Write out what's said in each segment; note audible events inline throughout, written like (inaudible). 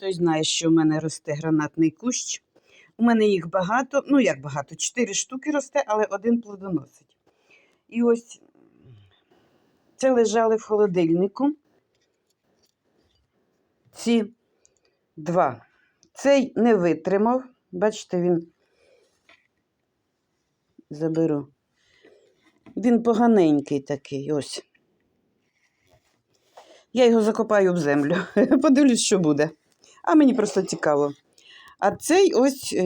Той знає, що в мене росте гранатний кущ. У мене їх багато, ну як багато, чотири штуки росте, але один плодоносить. І ось це лежали в холодильнику. Ці два. Цей не витримав. Бачите, він заберу. Він поганенький такий, ось. Я його закопаю в землю. (laughs) Подивлюсь, що буде. А мені просто цікаво. А цей ось е,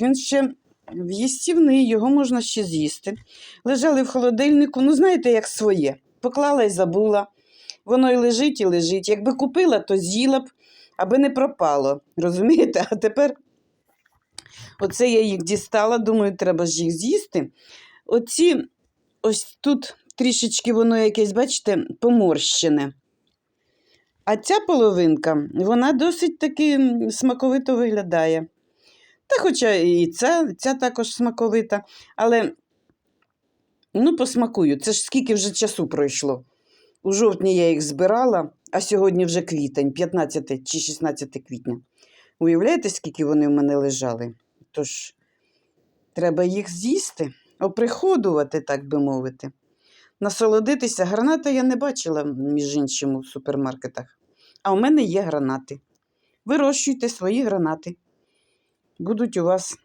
він ще в'їстівний, його можна ще з'їсти. Лежали в холодильнику, ну знаєте, як своє. Поклала і забула. Воно і лежить, і лежить. Якби купила, то з'їла б, аби не пропало. Розумієте? А тепер оце я їх дістала, думаю, треба ж їх з'їсти. Оці ось тут трішечки воно якесь, бачите, поморщене. А ця половинка, вона досить таки смаковито виглядає. Та хоча і ця, ця також смаковита, але ну, посмакую. Це ж скільки вже часу пройшло. У жовтні я їх збирала, а сьогодні вже квітень, 15 чи 16 квітня. Уявляєте, скільки вони в мене лежали? Тож, треба їх з'їсти, оприходувати, так би мовити. Насолодитися. Гранати я не бачила, між іншим, у супермаркетах. А у мене є гранати. Вирощуйте свої гранати. Будуть у вас,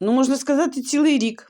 ну, можна сказати, цілий рік.